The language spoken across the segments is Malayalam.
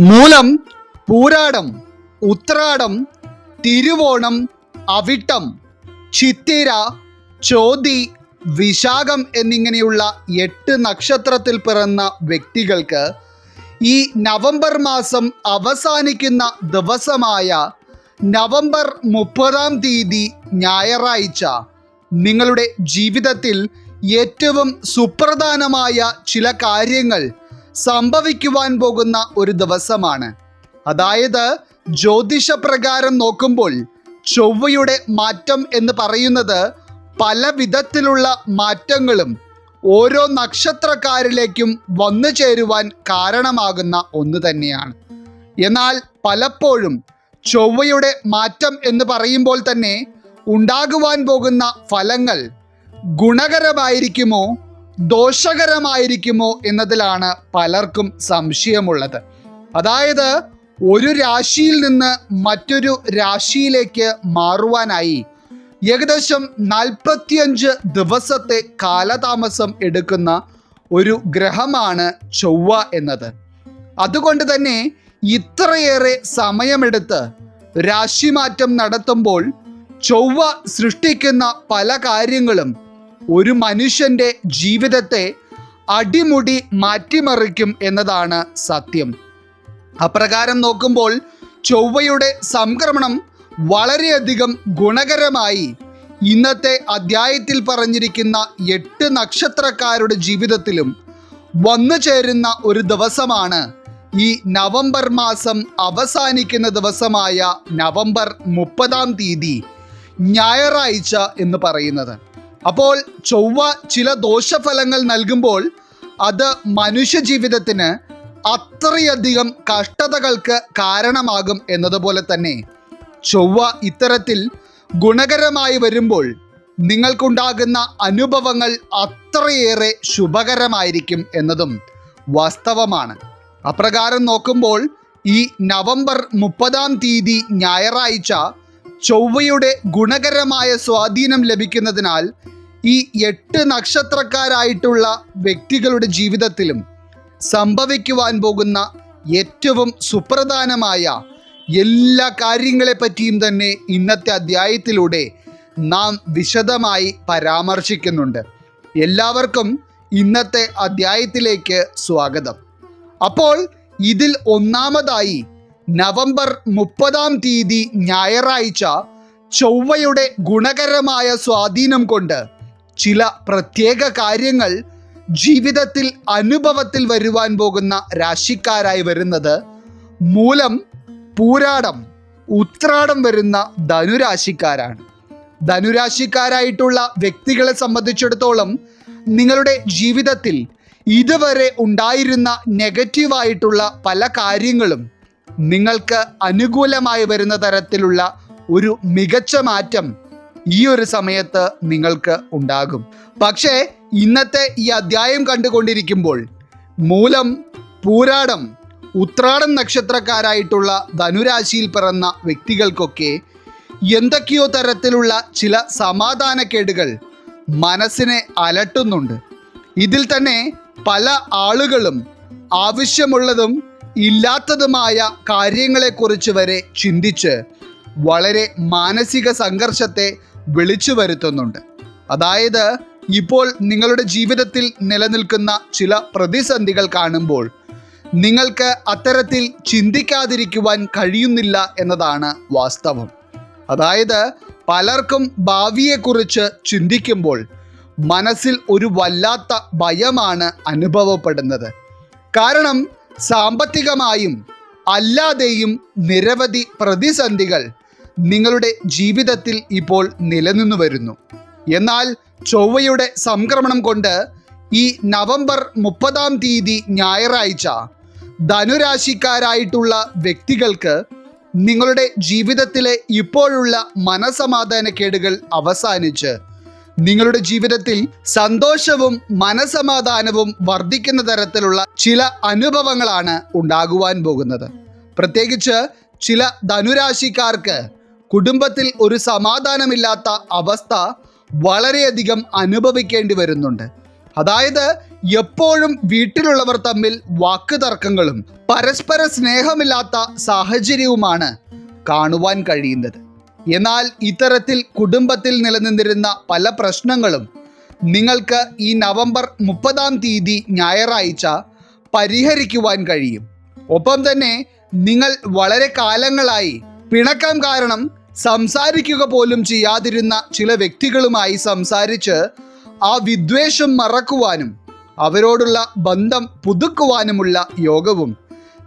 മൂലം പൂരാടം ഉത്രാടം തിരുവോണം അവിട്ടം ചിത്തിര ചോതി വിശാഖം എന്നിങ്ങനെയുള്ള എട്ട് നക്ഷത്രത്തിൽ പിറന്ന വ്യക്തികൾക്ക് ഈ നവംബർ മാസം അവസാനിക്കുന്ന ദിവസമായ നവംബർ മുപ്പതാം തീയതി ഞായറാഴ്ച നിങ്ങളുടെ ജീവിതത്തിൽ ഏറ്റവും സുപ്രധാനമായ ചില കാര്യങ്ങൾ സംഭവിക്കുവാൻ പോകുന്ന ഒരു ദിവസമാണ്. അതായത് ജ്യോതിഷപ്രകാരം നോക്കുമ്പോൾ ചൊവ്വയുടെ മാറ്റം എന്ന് പറയുന്നത് പല വിധത്തിലുള്ള മാറ്റങ്ങളും ഓരോ നക്ഷത്രക്കാരിലേക്കും വന്നു ചേരുവാൻ കാരണമാകുന്ന ഒന്ന് തന്നെയാണ്. എന്നാൽ പലപ്പോഴും ചൊവ്വയുടെ മാറ്റം എന്ന് പറയുമ്പോൾ തന്നെ ഉണ്ടാകുവാൻ പോകുന്ന ഫലങ്ങൾ ഗുണകരമായിരിക്കുമോ ദോഷകരമായിരിക്കുമോ എന്നതിലാണ് പലർക്കും സംശയമുള്ളത്. അതായത് ഒരു രാശിയിൽ നിന്ന് മറ്റൊരു രാശിയിലേക്ക് മാറുവാനായി ഏകദേശം നാൽപ്പത്തിയഞ്ച് ദിവസത്തെ കാലതാമസം എടുക്കുന്ന ഒരു ഗ്രഹമാണ് ചൊവ്വ എന്നത്. അതുകൊണ്ട് തന്നെ ഇത്രയേറെ സമയമെടുത്ത് രാശിമാറ്റം നടത്തുമ്പോൾ ചൊവ്വ സൃഷ്ടിക്കുന്ന പല കാര്യങ്ങളും ഒരു മനുഷ്യന്റെ ജീവിതത്തെ അടിമുടി മാറ്റിമറിക്കും എന്നതാണ് സത്യം. അപ്രകാരം നോക്കുമ്പോൾ ചൊവ്വയുടെ സംക്രമണം വളരെയധികം ഗുണകരമായി ഇന്നത്തെ അധ്യായത്തിൽ പറഞ്ഞിരിക്കുന്ന എട്ട് നക്ഷത്രക്കാരുടെ ജീവിതത്തിലും വന്നു ചേരുന്ന ഒരു ദിവസമാണ് ഈ നവംബർ മാസം അവസാനിക്കുന്ന ദിവസമായ നവംബർ മുപ്പതാം തീയതി ഞായറാഴ്ച എന്ന് പറയുന്നത്. അപ്പോൾ ചൊവ്വ ചില ദോഷഫലങ്ങൾ നൽകുമ്പോൾ അത് മനുഷ്യ ജീവിതത്തിന് അത്രയധികം കഷ്ടതകൾക്ക് കാരണമാകും എന്നതുപോലെ തന്നെ ചൊവ്വ ഇത്തരത്തിൽ ഗുണകരമായി വരുമ്പോൾ നിങ്ങൾക്കുണ്ടാകുന്ന അനുഭവങ്ങൾ അത്രയേറെ ശുഭകരമായിരിക്കും എന്നതും വാസ്തവമാണ്. അപ്രകാരം നോക്കുമ്പോൾ ഈ നവംബർ മുപ്പതാം തീയതി ഞായറാഴ്ച ചൊവ്വയുടെ ഗുണകരമായ സ്വാധീനം ലഭിക്കുന്നതിനാൽ ഈ എട്ട് നക്ഷത്രക്കാരായിട്ടുള്ള വ്യക്തികളുടെ ജീവിതത്തിലും സംഭവിക്കുവാൻ പോകുന്ന ഏറ്റവും സുപ്രധാനമായ എല്ലാ കാര്യങ്ങളെപ്പറ്റിയും തന്നെ ഇന്നത്തെ അധ്യായത്തിലൂടെ നാം വിശദമായി പരാമർശിക്കുന്നുണ്ട്. എല്ലാവർക്കും ഇന്നത്തെ അധ്യായത്തിലേക്ക് സ്വാഗതം. അപ്പോൾ ഇതിൽ ഒന്നാമതായി നവംബർ മുപ്പതാം തീയതി ഞായറാഴ്ച ചൊവ്വയുടെ ഗുണകരമായ സ്വാധീനം കൊണ്ട് ചില പ്രത്യേക കാര്യങ്ങൾ ജീവിതത്തിൽ അനുഭവത്തിൽ വരുവാൻ പോകുന്ന രാശിക്കാരായി വരുന്നത് മൂലം പൂരാടം ഉത്രാടം വരുന്ന ധനുരാശിക്കാരാണ്. ധനുരാശിക്കാരായിട്ടുള്ള വ്യക്തികളെ സംബന്ധിച്ചിടത്തോളം നിങ്ങളുടെ ജീവിതത്തിൽ ഇതുവരെ ഉണ്ടായിരുന്ന നെഗറ്റീവായിട്ടുള്ള പല കാര്യങ്ങളും നിങ്ങൾക്ക് അനുകൂലമായി വരുന്ന തരത്തിലുള്ള ഒരു മികച്ച മാറ്റം ഈ ഒരു സമയത്ത് നിങ്ങൾക്ക് ഉണ്ടാകും. പക്ഷേ ഇന്നത്തെ ഈ അധ്യായം കണ്ടുകൊണ്ടിരിക്കുമ്പോൾ മൂലം പൂരാടം ഉത്രാടം നക്ഷത്രക്കാരായിട്ടുള്ള ധനുരാശിയിൽ പിറന്ന വ്യക്തികൾക്കൊക്കെ എന്തൊക്കെയോ തരത്തിലുള്ള ചില സമാധാനക്കേടുകൾ മനസ്സിനെ അലട്ടുന്നുണ്ട്. ഇതിൽ തന്നെ പല ആളുകളും ആവശ്യമുള്ളതും ഇല്ലാത്തതുമായ കാര്യങ്ങളെക്കുറിച്ച് വരെ ചിന്തിച്ച് വളരെ മാനസിക സംഘർഷത്തെ വിളിച്ചു വരുത്തുന്നുണ്ട്. അതായത് ഇപ്പോൾ നിങ്ങളുടെ ജീവിതത്തിൽ നിലനിൽക്കുന്ന ചില പ്രതിസന്ധികൾ കാണുമ്പോൾ നിങ്ങൾക്ക് അത്തരത്തിൽ ചിന്തിക്കാതിരിക്കുവാൻ കഴിയുന്നില്ല എന്നതാണ് വാസ്തവം. അതായത് പലർക്കും ഭാവിയെക്കുറിച്ച് ചിന്തിക്കുമ്പോൾ മനസ്സിൽ ഒരു വല്ലാത്ത ഭയമാണ് അനുഭവപ്പെടുന്നത്. കാരണം സാമ്പത്തികമായും അല്ലാതെയും നിരവധി പ്രതിസന്ധികൾ നിങ്ങളുടെ ജീവിതത്തിൽ ഇപ്പോൾ നിലനിന്നു വരുന്നു. എന്നാൽ ചൊവ്വയുടെ സംക്രമണം കൊണ്ട് ഈ നവംബർ മുപ്പതാം തീയതി ഞായറാഴ്ച ധനുരാശിക്കാരായിട്ടുള്ള വ്യക്തികൾക്ക് നിങ്ങളുടെ ജീവിതത്തിലെ ഇപ്പോഴുള്ള മനസമാധാനക്കേടുകൾ അവസാനിച്ച് നിങ്ങളുടെ ജീവിതത്തിൽ സന്തോഷവും മനസമാധാനവും വർദ്ധിക്കുന്ന തരത്തിലുള്ള ചില അനുഭവങ്ങളാണ് ഉണ്ടാകുവാൻ പോകുന്നത്. പ്രത്യേകിച്ച് ചില ധനുരാശിക്കാർക്ക് കുടുംബത്തിൽ ഒരു സമാധാനമില്ലാത്ത അവസ്ഥ വളരെയധികം അനുഭവിക്കേണ്ടി വരുന്നുണ്ട്. അതായത് എപ്പോഴും വീട്ടിലുള്ളവർ തമ്മിൽ വാക്കുതർക്കങ്ങളും പരസ്പര സ്നേഹമില്ലാത്ത സാഹചര്യവുമാണ് കാണുവാൻ കഴിയുന്നത്. എന്നാൽ ഇത്തരത്തിൽ കുടുംബത്തിൽ നിലനിന്നിരുന്ന പല പ്രശ്നങ്ങളും നിങ്ങൾക്ക് ഈ നവംബർ മുപ്പതാം തീയതി ഞായറാഴ്ച പരിഹരിക്കുവാൻ കഴിയും. ഒപ്പം തന്നെ നിങ്ങൾ വളരെ കാലങ്ങളായി പിണക്കം കാരണം സംസാരിക്കുക പോലും ചെയ്യാതിരുന്ന ചില വ്യക്തികളുമായി സംസാരിച്ച് ആ വിദ്വേഷം മറക്കുവാനും അവരോടുള്ള ബന്ധം പുതുക്കുവാനുമുള്ള യോഗവും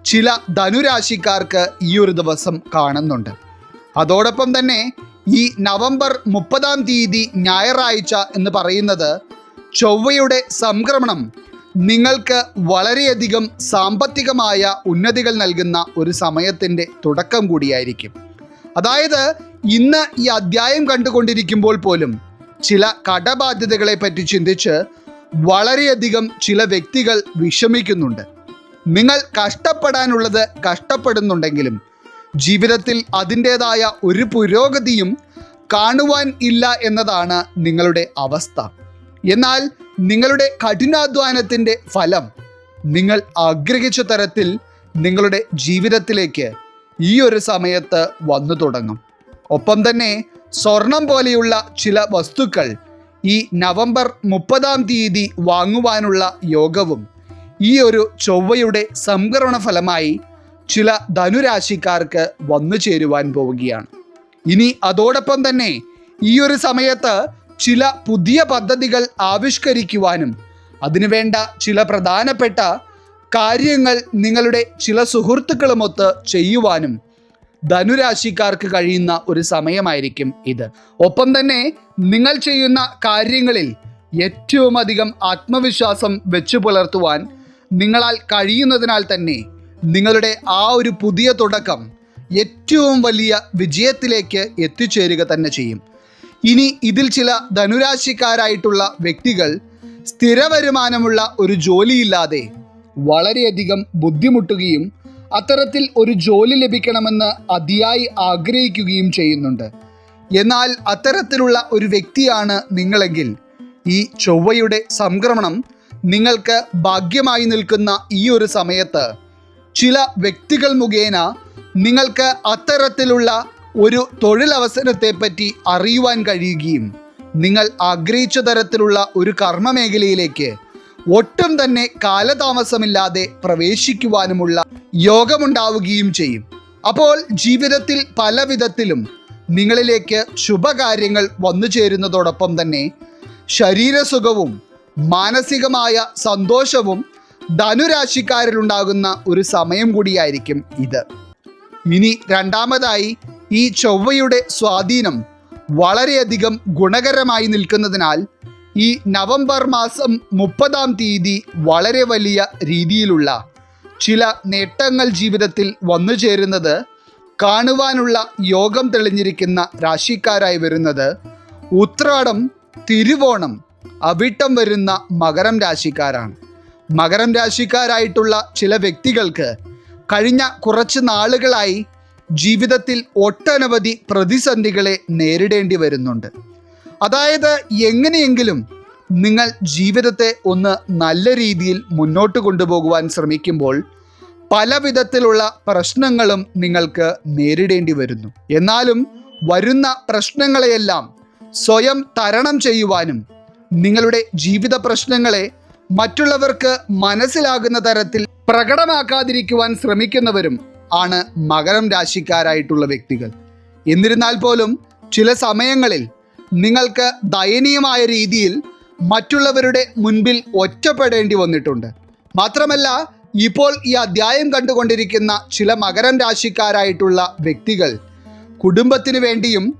ചില ധനുരാശിക്കാർക്ക് ഈ ഒരു ദിവസം കാണുന്നുണ്ട്. അതോടൊപ്പം തന്നെ ഈ നവംബർ മുപ്പതാം തീയതി ഞായറാഴ്ച എന്ന് പറയുന്നത് ചൊവ്വയുടെ സംക്രമണം നിങ്ങൾക്ക് വളരെയധികം സാമ്പത്തികമായ ഉന്നതികൾ നൽകുന്ന ഒരു സമയത്തിന്റെ തുടക്കം കൂടിയായിരിക്കും. അതായത് ഇന്ന് ഈ അധ്യായം കണ്ടുകൊണ്ടിരിക്കുമ്പോൾ പോലും ചില കടബാധ്യതകളെ പറ്റി ചിന്തിച്ച് വളരെയധികം ചില വ്യക്തികൾ വിഷമിക്കുന്നുണ്ട്. നിങ്ങൾ കഷ്ടപ്പെടാനുള്ളത് കഷ്ടപ്പെടുന്നുണ്ടെങ്കിലും ജീവിതത്തിൽ അതിന്റെതായ ഒരു പുരോഗതിയും കാണുവാൻ ഇല്ല എന്നതാണ് നിങ്ങളുടെ അവസ്ഥ. എന്നാൽ നിങ്ങളുടെ കഠിനാധ്വാനത്തിന്റെ ഫലം നിങ്ങൾ ആഗ്രഹിച്ച തരത്തിൽ നിങ്ങളുടെ ജീവിതത്തിലേക്ക് ഈ ഒരു സമയത്ത് വന്നു തുടങ്ങും. ഒപ്പം തന്നെ സ്വർണം പോലെയുള്ള ചില വസ്തുക്കൾ ഈ നവംബർ മുപ്പതാം തീയതി വാങ്ങുവാനുള്ള യോഗവും ഈ ഒരു ചൊവ്വയുടെ സംക്രമണ ഫലമായി ചില ധനുരാശിക്കാർക്ക് വന്നു ചേരുവാൻ പോവുകയാണ്. ഇനി അതോടൊപ്പം തന്നെ ഈ ഒരു സമയത്ത് ചില പുതിയ പദ്ധതികൾ ആവിഷ്കരിക്കുവാനും അതിനുവേണ്ട ചില പ്രധാനപ്പെട്ട കാര്യങ്ങൾ നിങ്ങളുടെ ചില സുഹൃത്തുക്കളുമൊത്ത് ചെയ്യുവാനും ധനുരാശിക്കാർക്ക് കഴിയുന്ന ഒരു സമയമായിരിക്കും ഇത്. ഒപ്പം തന്നെ നിങ്ങൾ ചെയ്യുന്ന കാര്യങ്ങളിൽ ഏറ്റവും അധികം ആത്മവിശ്വാസം വെച്ചു പുലർത്തുവാൻ നിങ്ങളാൽ കഴിയുന്നതിനാൽ തന്നെ നിങ്ങളുടെ ആ ഒരു പുതിയ തുടക്കം ഏറ്റവും വലിയ വിജയത്തിലേക്ക് എത്തിച്ചേരുക തന്നെ ചെയ്യും. ഇനി ഇതിൽ ചില ധനുരാശിക്കാരായിട്ടുള്ള വ്യക്തികൾ സ്ഥിര വരുമാനമുള്ള ഒരു ജോലിയില്ലാതെ വളരെയധികം ബുദ്ധിമുട്ടുകയും അത്തരത്തിൽ ഒരു ജോലി ലഭിക്കണമെന്ന് അതിയായി ആഗ്രഹിക്കുകയും ചെയ്യുന്നുണ്ട്. എന്നാൽ അത്തരത്തിലുള്ള ഒരു വ്യക്തിയാണ് നിങ്ങളെങ്കിൽ ഈ ചൊവ്വയുടെ സംക്രമണം നിങ്ങൾക്ക് ഭാഗ്യമായി നിൽക്കുന്ന ഈ ഒരു സമയത്ത് ചില വ്യക്തികൾ മുഖേന നിങ്ങൾക്ക് അത്തരത്തിലുള്ള ഒരു തൊഴിലവസരത്തെപ്പറ്റി അറിയുവാൻ കഴിയുകയും നിങ്ങൾ ആഗ്രഹിച്ച തരത്തിലുള്ള ഒരു കർമ്മമേഖലയിലേക്ക് ഒട്ടും തന്നെ കാലതാമസമില്ലാതെ പ്രവേശിക്കുവാനുമുള്ള യോഗമുണ്ടാവുകയും ചെയ്യും. അപ്പോൾ ജീവിതത്തിൽ പല വിധത്തിലും നിങ്ങളിലേക്ക് ശുഭകാര്യങ്ങൾ വന്നു ചേരുന്നതോടൊപ്പം തന്നെ ശരീരസുഖവും മാനസികമായ സന്തോഷവും ധനുരാശിക്കാരിലുണ്ടാകുന്ന ഒരു സമയം കൂടിയായിരിക്കും ഇത്. ഇനി രണ്ടാമതായി ഈ ചൊവ്വയുടെ സ്വാധീനം വളരെയധികം ഗുണകരമായി നിൽക്കുന്നതിനാൽ ഈ നവംബർ മാസം മുപ്പതാം തീയതി വളരെ വലിയ രീതിയിലുള്ള ചില നേട്ടങ്ങൾ ജീവിതത്തിൽ വന്നു ചേരുന്നത് കാണുവാനുള്ള യോഗം തെളിഞ്ഞിരിക്കുന്ന രാശിക്കാരായി വരുന്നത് ഉത്രാടം തിരുവോണം അവിട്ടം വരുന്ന മകരം രാശിക്കാരാണ്. മകരം രാശിക്കാരായിട്ടുള്ള ചില വ്യക്തികൾക്ക് കഴിഞ്ഞ കുറച്ച് നാളുകളായി ജീവിതത്തിൽ ഒട്ടനവധി പ്രതിസന്ധികളെ നേരിടേണ്ടി വരുന്നുണ്ട്. അതായത് എങ്ങനെയെങ്കിലും നിങ്ങൾ ജീവിതത്തെ ഒന്ന് നല്ല രീതിയിൽ മുന്നോട്ട് കൊണ്ടുപോകുവാൻ ശ്രമിക്കുമ്പോൾ പല വിധത്തിലുള്ള പ്രശ്നങ്ങളും നിങ്ങൾക്ക് നേരിടേണ്ടി വരുന്നു. എന്നാലും വരുന്ന പ്രശ്നങ്ങളെയെല്ലാം സ്വയം തരണം ചെയ്യുവാനും നിങ്ങളുടെ ജീവിത പ്രശ്നങ്ങളെ മറ്റുള്ളവർക്ക് മനസ്സിലാകുന്ന തരത്തിൽ പ്രകടമാക്കാതിരിക്കുവാൻ ശ്രമിക്കുന്നവരും ആണ് മകരം രാശിക്കാരായിട്ടുള്ള വ്യക്തികൾ. എന്നിരുന്നാൽ പോലും ചില സമയങ്ങളിൽ നിങ്ങൾക്ക് ദയനീയമായ രീതിയിൽ മറ്റുള്ളവരുടെ മുൻപിൽ ഒറ്റപ്പെടേണ്ടി വന്നിട്ടുണ്ട്. മാത്രമല്ല ഇപ്പോൾ ഈ അധ്യായം കണ്ടുകൊണ്ടിരിക്കുന്ന ചില മകരം രാശിക്കാരായിട്ടുള്ള വ്യക്തികൾ കുടുംബത്തിന് വേണ്ടിയും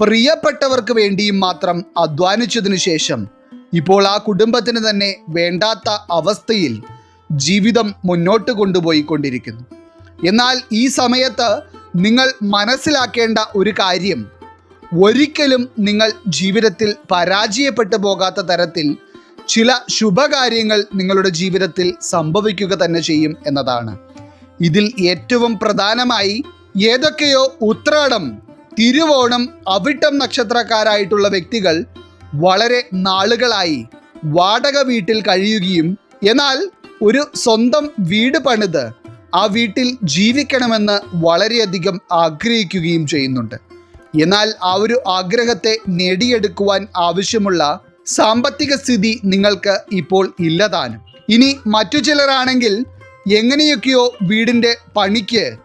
പ്രിയപ്പെട്ടവർക്ക് വേണ്ടിയും മാത്രം അധ്വാനിച്ചതിനു ശേഷം ഇപ്പോൾ ആ കുടുംബത്തിന് തന്നെ വേണ്ടാത്ത അവസ്ഥയിൽ ജീവിതം മുന്നോട്ട് കൊണ്ടുപോയി കൊണ്ടിരിക്കുന്നു എന്നാൽ ഈ സമയത്ത് നിങ്ങൾ മനസ്സിലാക്കേണ്ട ഒരു കാര്യം. ഒരിക്കലും നിങ്ങൾ ജീവിതത്തിൽ പരാജയപ്പെട്ടു പോകാത്ത തരത്തിൽ ചില ശുഭകാര്യങ്ങൾ നിങ്ങളുടെ ജീവിതത്തിൽ സംഭവിക്കുക തന്നെ ചെയ്യും എന്നതാണ്. ഇതിൽ ഏറ്റവും പ്രധാനമായി ഏതൊക്കെയോ ഉത്രാടം തിരുവോണം അവിട്ടം നക്ഷത്രക്കാരായിട്ടുള്ള വ്യക്തികൾ വളരെ നാളുകളായി വാടക വീട്ടിൽ കഴിയുകയും എന്നാൽ ഒരു സ്വന്തം വീട് പണിത് ആ വീട്ടിൽ ജീവിക്കണമെന്ന് വളരെയധികം ആഗ്രഹിക്കുകയും ചെയ്യുന്നുണ്ട്. എന്നാൽ ആ ഒരു ആഗ്രഹത്തെ നേടിയെടുക്കുവാൻ ആവശ്യമുള്ള സാമ്പത്തിക സ്ഥിതി നിങ്ങൾക്ക് ഇപ്പോൾ ഇല്ലതാനും ഇനി മറ്റു ചിലരാണെങ്കിൽ എങ്ങനെയൊക്കെയോ വീടിന്റെ പണിക്ക്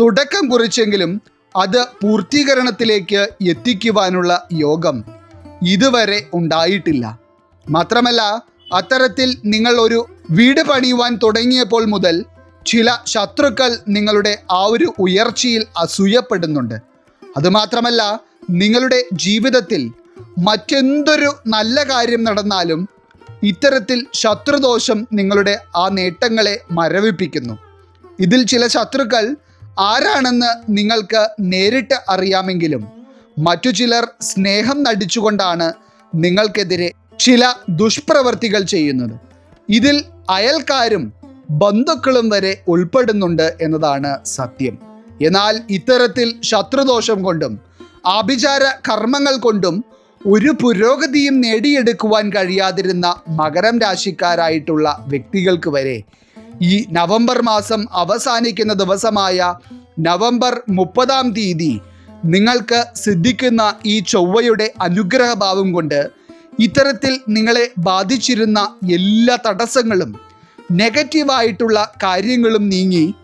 തുടക്കം കുറിച്ചെങ്കിലും അത് പൂർത്തീകരണത്തിലേക്ക് എത്തിക്കുവാനുള്ള യോഗം ഇതുവരെ ഉണ്ടായിട്ടില്ല. മാത്രമല്ല അത്തരത്തിൽ നിങ്ങൾ ഒരു വീട് പണിയുവാൻ തുടങ്ങിയപ്പോൾ മുതൽ ചില ശത്രുക്കൾ നിങ്ങളുടെ ആ ഒരു ഉയർച്ചയിൽ അസൂയപ്പെടുന്നുണ്ട്. അതുമാത്രമല്ല നിങ്ങളുടെ ജീവിതത്തിൽ മറ്റെന്തൊരു നല്ല കാര്യം നടന്നാലും ഇത്തരത്തിൽ ശത്രുദോഷം നിങ്ങളുടെ ആ നേട്ടങ്ങളെ മരവിപ്പിക്കുന്നു. ഇതിൽ ചില ശത്രുക്കൾ ആരാണെന്ന് നിങ്ങൾക്ക് നേരിട്ട് അറിയാമെങ്കിലും മറ്റു ചിലർ സ്നേഹം നടിച്ചുകൊണ്ടാണ് നിങ്ങൾക്കെതിരെ ചില ദുഷ്പ്രവർത്തികൾ ചെയ്യുന്നത്. ഇതിൽ അയൽക്കാരും ബന്ധുക്കളും വരെ ഉൾപ്പെടുന്നുണ്ട് എന്നതാണ് സത്യം. എന്നാൽ ഇത്തരത്തിൽ ശത്രുദോഷം കൊണ്ടും ആഭിചാര കർമ്മങ്ങൾ കൊണ്ടും ഒരു പുരോഗതിയും നേടിയെടുക്കുവാൻ കഴിയാതിരുന്ന മകരം രാശിക്കാരായിട്ടുള്ള വ്യക്തികൾക്ക് വരെ ഈ നവംബർ മാസം അവസാനിക്കുന്ന ദിവസമായ നവംബർ മുപ്പതാം തീയതി നിങ്ങൾക്ക് സിദ്ധിക്കുന്ന ഈ ചൊവ്വയുടെ അനുഗ്രഹഭാവം കൊണ്ട് ഇത്തരത്തിൽ നിങ്ങളെ ബാധിച്ചിരുന്ന എല്ലാ തടസ്സങ്ങളും നെഗറ്റീവായിട്ടുള്ള കാര്യങ്ങളും നീങ്ങി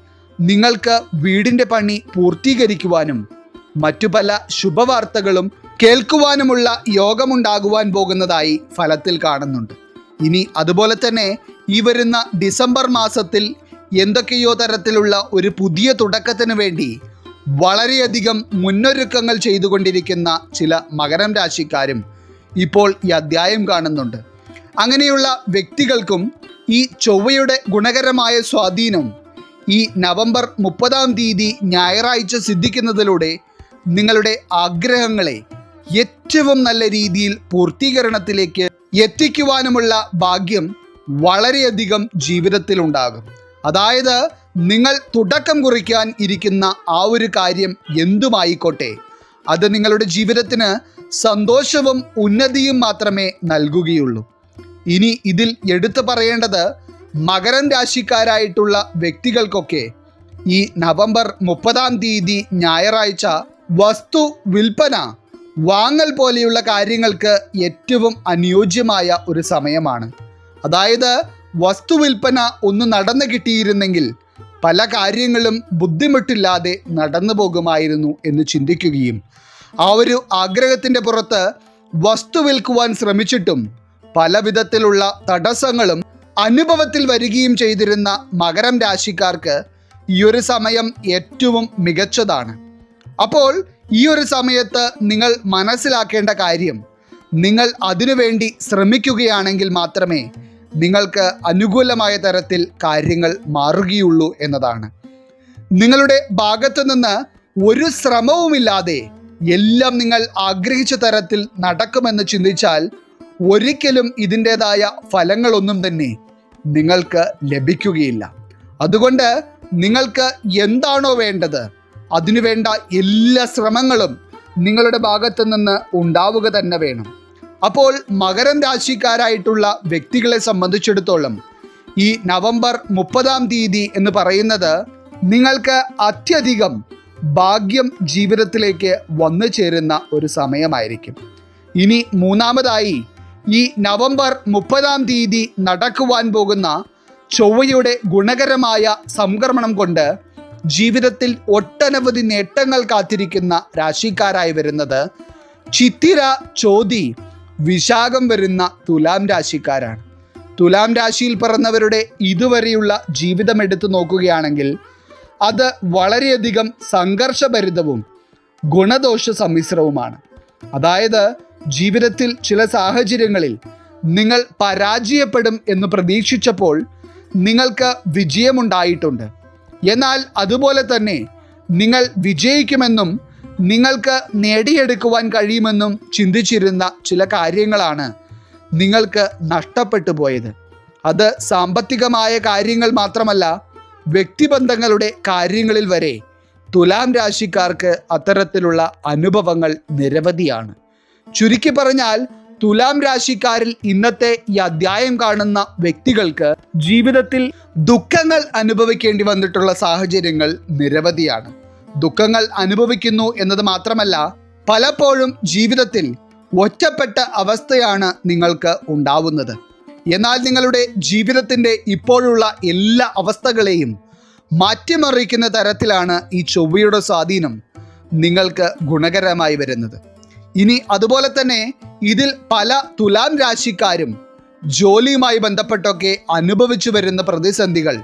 നിങ്ങൾക്ക് വീടിന്റെ പണി പൂർത്തീകരിക്കുവാനും മറ്റു പല ശുഭവാർത്തകളും കേൾക്കുവാനുമുള്ള യോഗമുണ്ടാകുവാൻ പോകുന്നതായി ഫലത്തിൽ കാണുന്നുണ്ട്. ഇനി അതുപോലെ തന്നെ ഈ വരുന്ന ഡിസംബർ മാസത്തിൽ എന്തൊക്കെയോ തരത്തിലുള്ള ഒരു പുതിയ തുടക്കത്തിന് വേണ്ടി വളരെയധികം മുന്നൊരുക്കങ്ങൾ ചെയ്തുകൊണ്ടിരിക്കുന്ന ചില മകരം രാശിക്കാരും ഇപ്പോൾ ഈ അധ്യായം കാണുന്നുണ്ട്. അങ്ങനെയുള്ള വ്യക്തികൾക്കും ഈ ചൊവ്വയുടെ ഗുണകരമായ സ്വാധീനം ഈ നവംബർ മുപ്പതാം തീയതി ഞായറാഴ്ച സിദ്ധിക്കുന്നതിലൂടെ നിങ്ങളുടെ ആഗ്രഹങ്ങളെ ഏറ്റവും നല്ല രീതിയിൽ പൂർത്തീകരണത്തിലേക്ക് എത്തിക്കുവാനുമുള്ള ഭാഗ്യം വളരെയധികം ജീവിതത്തിലുണ്ടാകും. അതായത് നിങ്ങൾ തുടക്കം കുറിക്കാൻ ഇരിക്കുന്ന ആ ഒരു കാര്യം എന്തുമായിക്കോട്ടെ? അത് നിങ്ങളുടെ ജീവിതത്തിന് സന്തോഷവും ഉന്നതിയും മാത്രമേ നൽകുകയുള്ളൂ. ഇനി ഇതിൽ എടുത്തു പറയേണ്ടത് മകരം രാശിക്കാരായിട്ടുള്ള വ്യക്തികൾക്കൊക്കെ ഈ നവംബർ മുപ്പതാം തീയതി ഞായറാഴ്ച വസ്തു വിൽപ്പന വാങ്ങൽ പോലെയുള്ള കാര്യങ്ങൾക്ക് ഏറ്റവും അനുയോജ്യമായ ഒരു സമയമാണ്. അതായത് വസ്തു വിൽപ്പന ഒന്ന് നടന്നു കിട്ടിയിരുന്നെങ്കിൽ പല കാര്യങ്ങളും ബുദ്ധിമുട്ടില്ലാതെ നടന്നു പോകുമായിരുന്നു എന്ന് ചിന്തിക്കുകയും ആ ഒരു ആഗ്രഹത്തിന്റെ പുറത്ത് വസ്തു വിൽക്കുവാൻ ശ്രമിച്ചിട്ടും പല വിധത്തിലുള്ള തടസ്സങ്ങളും അനുഭവത്തിൽ വരികയും ചെയ്തിരുന്ന മകരം രാശിക്കാർക്ക് ഈ ഒരു സമയം ഏറ്റവും മികച്ചതാണ്. അപ്പോൾ ഈ ഒരു സമയത്ത് നിങ്ങൾ മനസ്സിലാക്കേണ്ട കാര്യം നിങ്ങൾ അതിനുവേണ്ടി ശ്രമിക്കുകയാണെങ്കിൽ മാത്രമേ നിങ്ങൾക്ക് അനുകൂലമായ തരത്തിൽ കാര്യങ്ങൾ മാറുകയുള്ളൂ എന്നതാണ്. നിങ്ങളുടെ ഭാഗത്തു നിന്ന് ഒരു ശ്രമവുമില്ലാതെ എല്ലാം നിങ്ങൾ ആഗ്രഹിച്ച തരത്തിൽ നടക്കുമെന്ന് ചിന്തിച്ചാൽ ഒരിക്കലും ഇതിന്റെതായ ഫലങ്ങളൊന്നും തന്നെ നിങ്ങൾക്ക് ലഭിക്കുകയില്ല. അതുകൊണ്ട് നിങ്ങൾക്ക് എന്താണോ വേണ്ടത് അതിനുവേണ്ട എല്ലാ ശ്രമങ്ങളും നിങ്ങളുടെ ഭാഗത്തു നിന്ന് ഉണ്ടാവുക തന്നെ വേണം. അപ്പോൾ മകരം രാശിക്കാരായിട്ടുള്ള വ്യക്തികളെ സംബന്ധിച്ചിടത്തോളം ഈ നവംബർ മുപ്പതാം തീയതി എന്ന് പറയുന്നത് നിങ്ങൾക്ക് അത്യധികം ഭാഗ്യം ജീവിതത്തിലേക്ക് വന്നു ചേരുന്ന ഒരു സമയമായിരിക്കും. ഇനി മൂന്നാമതായി ഈ നവംബർ മുപ്പതാം തീയതി നടക്കുവാൻ പോകുന്ന ചൊവ്വയുടെ ഗുണകരമായ സംക്രമണം കൊണ്ട് ജീവിതത്തിൽ ഒട്ടനവധി നേട്ടങ്ങൾ കാത്തിരിക്കുന്ന രാശിക്കാരായി വരുന്നത് ചിത്തിര ചോതി വിശാഖം വരുന്ന തുലാം രാശിക്കാരാണ്. തുലാം രാശിയിൽ പിറന്നവരുടെ ഇതുവരെയുള്ള ജീവിതം എടുത്തു നോക്കുകയാണെങ്കിൽ അത് വളരെയധികം സംഘർഷഭരിതവും ഗുണദോഷ സമ്മിശ്രവുമാണ്. അതായത് ജീവിതത്തിൽ ചില സാഹചര്യങ്ങളിൽ നിങ്ങൾ പരാജയപ്പെടും എന്ന് പ്രതീക്ഷിച്ചപ്പോൾ നിങ്ങൾക്ക് വിജയമുണ്ടായിട്ടുണ്ട്. എന്നാൽ അതുപോലെ തന്നെ നിങ്ങൾ വിജയിക്കുമെന്നും നിങ്ങൾക്ക് നേടിയെടുക്കുവാൻ കഴിയുമെന്നും ചിന്തിച്ചിരുന്ന ചില കാര്യങ്ങളാണ് നിങ്ങൾക്ക് നഷ്ടപ്പെട്ടു പോയത്. അത് സാമ്പത്തികമായ കാര്യങ്ങൾ മാത്രമല്ല വ്യക്തിബന്ധങ്ങളുടെ കാര്യങ്ങളിൽ വരെ തുലാം രാശിക്കാർക്ക് അത്തരത്തിലുള്ള അനുഭവങ്ങൾ നിരവധിയാണ്. ചുരുക്കി പറഞ്ഞാൽ തുലാം രാശിക്കാരിൽ ഇന്നത്തെ ഈ അധ്യായം കാണുന്ന വ്യക്തികൾക്ക് ജീവിതത്തിൽ ദുഃഖങ്ങൾ അനുഭവിക്കേണ്ടി വന്നിട്ടുള്ള സാഹചര്യങ്ങൾ നിരവധിയാണ്. ദുഃഖങ്ങൾ അനുഭവിക്കുന്നു എന്നത് മാത്രമല്ല പലപ്പോഴും ജീവിതത്തിൽ ഒറ്റപ്പെട്ട അവസ്ഥയാണ് നിങ്ങൾക്ക് ഉണ്ടാവുന്നത്. എന്നാൽ നിങ്ങളുടെ ജീവിതത്തിന്റെ ഇപ്പോഴുള്ള എല്ലാ അവസ്ഥകളെയും മാറ്റിമറിക്കുന്ന തരത്തിലാണ് ഈ ചൊവ്വയുടെ സ്വാധീനം നിങ്ങൾക്ക് ഗുണകരമായി വരുന്നത്. ഇനി അതുപോലെ തന്നെ ഇതിൽ പല തുലാം രാശിക്കാരും ജോലിയുമായി ബന്ധപ്പെട്ടൊക്കെ അനുഭവിച്ചു വരുന്ന പ്രതിസന്ധികൾ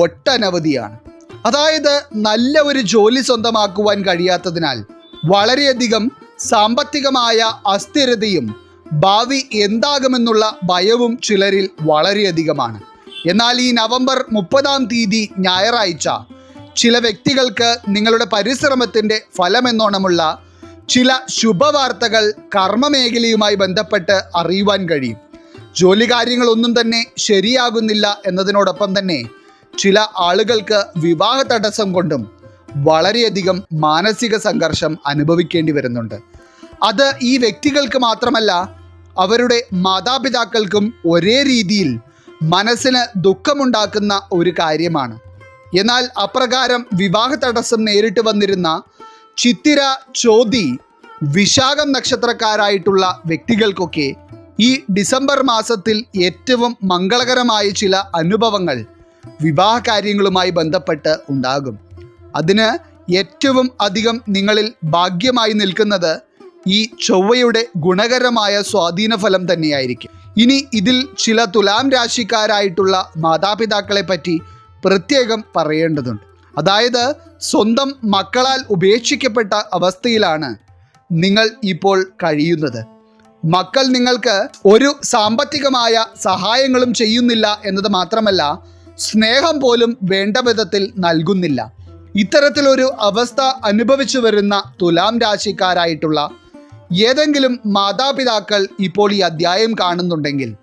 ഒട്ടനവധിയാണ്. അതായത് നല്ല ഒരു ജോലി സ്വന്തമാക്കുവാൻ കഴിയാത്തതിനാൽ വളരെയധികം സാമ്പത്തികമായ അസ്ഥിരതയും ഭാവി എന്താകുമെന്നുള്ള ഭയവും ചിലരിൽ വളരെയധികമാണ്. എന്നാൽ ഈ നവംബർ മുപ്പതാം തീയതി ഞായറാഴ്ച ചില വ്യക്തികൾക്ക് നിങ്ങളുടെ പരിശ്രമത്തിന്റെ ഫലമെന്നോണമുള്ള ചില ശുഭവാർത്തകൾ കർമ്മമേഖലയുമായി ബന്ധപ്പെട്ട് അറിയുവാൻ കഴിയും. ജോലി കാര്യങ്ങളൊന്നും തന്നെ ശരിയാകുന്നില്ല എന്നതിനോടൊപ്പം തന്നെ ചില ആളുകൾക്ക് വിവാഹ തടസ്സം കൊണ്ടും വളരെയധികം മാനസിക സംഘർഷം അനുഭവിക്കേണ്ടി വരുന്നുണ്ട്. അത് ഈ വ്യക്തികൾക്ക് മാത്രമല്ല അവരുടെ മാതാപിതാക്കൾക്കും ഒരേ രീതിയിൽ മനസ്സിന് ദുഃഖമുണ്ടാക്കുന്ന ഒരു കാര്യമാണ്. എന്നാൽ അപ്രകാരം വിവാഹ തടസ്സം നേരിട്ട് വന്നിരുന്ന ചിത്തിര ചോതി വിശാഖം നക്ഷത്രക്കാരായിട്ടുള്ള വ്യക്തികൾക്കൊക്കെ ഈ ഡിസംബർ മാസത്തിൽ ഏറ്റവും മംഗളകരമായ ചില അനുഭവങ്ങൾ വിവാഹ കാര്യങ്ങളുമായി ബന്ധപ്പെട്ട് ഉണ്ടാകും. അതിന് ഏറ്റവും അധികം നിങ്ങളിൽ ഭാഗ്യമായി നിൽക്കുന്നത് ഈ ചൊവ്വയുടെ ഗുണകരമായ സ്വാധീനഫലം തന്നെയായിരിക്കും. ഇനി ഇതിൽ ചില തുലാം രാശിക്കാരായിട്ടുള്ള മാതാപിതാക്കളെ പറ്റി പ്രത്യേകം പറയേണ്ടതുണ്ട്. അതായത് സ്വന്തം മക്കളാൽ ഉപേക്ഷിക്കപ്പെട്ട അവസ്ഥയിലാണ് നിങ്ങൾ ഇപ്പോൾ കഴിയുന്നത്. മക്കൾ നിങ്ങൾക്ക് ഒരു സാമ്പത്തികമായ സഹായങ്ങളും ചെയ്യുന്നില്ല എന്നത് മാത്രമല്ല സ്നേഹം പോലും വേണ്ട വിധത്തിൽ നൽകുന്നില്ല. ഇത്തരത്തിലൊരു അവസ്ഥ അനുഭവിച്ചു വരുന്ന തുലാം രാശിക്കാരായിട്ടുള്ള ഏതെങ്കിലും മാതാപിതാക്കൾ ഇപ്പോൾ ഈ അധ്യായം കാണുന്നുണ്ടെങ്കിൽ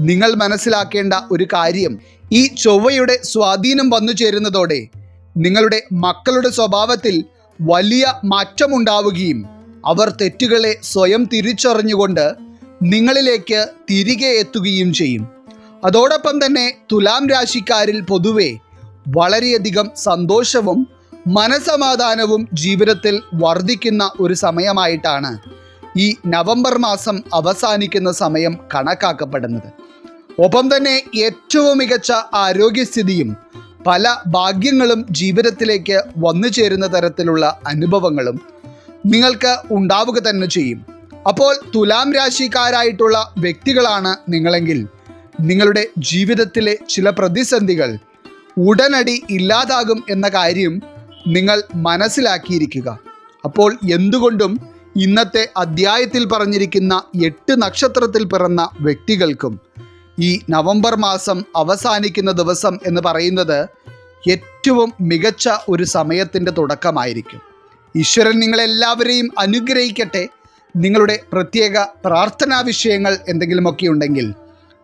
നിങ്ങൾ മനസ്സിലാക്കേണ്ട ഒരു കാര്യം ഈ ചൊവ്വയുടെ സ്വാധീനം വന്നു ചേരുന്നതോടെ നിങ്ങളുടെ മക്കളുടെ സ്വഭാവത്തിൽ വലിയ മാറ്റമുണ്ടാവുകയും അവർ തെറ്റുകളെ സ്വയം തിരിച്ചറിഞ്ഞുകൊണ്ട് നിങ്ങളിലേക്ക് തിരികെ എത്തുകയും ചെയ്യും. അതോടൊപ്പം തന്നെ തുലാം രാശിക്കാരിൽ പൊതുവെ വളരെയധികം സന്തോഷവും മനസമാധാനവും ജീവിതത്തിൽ വർദ്ധിക്കുന്ന ഒരു സമയമായിട്ടാണ് ഈ നവംബർ മാസം അവസാനിക്കുന്ന സമയം കണക്കാക്കപ്പെടുന്നത്. ഒപ്പം തന്നെ ഏറ്റവും മികച്ച ആരോഗ്യസ്ഥിതിയും പല ഭാഗ്യങ്ങളും ജീവിതത്തിലേക്ക് വന്നു ചേരുന്ന തരത്തിലുള്ള അനുഭവങ്ങളും നിങ്ങൾക്ക് ഉണ്ടാവുക തന്നെ ചെയ്യും. അപ്പോൾ തുലാം രാശിക്കാരായിട്ടുള്ള വ്യക്തികളാണ് നിങ്ങളെങ്കിൽ നിങ്ങളുടെ ജീവിതത്തിലെ ചില പ്രതിസന്ധികൾ ഉടനടി ഇല്ലാതാകും എന്ന കാര്യം നിങ്ങൾ മനസ്സിലാക്കിയിരിക്കുക. അപ്പോൾ എന്തുകൊണ്ടും ഇന്നത്തെ അദ്ധ്യായത്തിൽ പറഞ്ഞിരിക്കുന്ന എട്ട് നക്ഷത്രത്തിൽ പിറന്ന വ്യക്തികൾക്കും ഈ നവംബർ മാസം അവസാനിക്കുന്ന ദിവസം എന്ന് പറയുന്നത് ഏറ്റവും മികച്ച ഒരു സമയത്തിന്റെ തുടക്കമായിരിക്കും. ഈശ്വരൻ നിങ്ങളെല്ലാവരെയും അനുഗ്രഹിക്കട്ടെ. നിങ്ങളുടെ പ്രത്യേക പ്രാർത്ഥനാ വിഷയങ്ങൾ എന്തെങ്കിലുമൊക്കെ ഉണ്ടെങ്കിൽ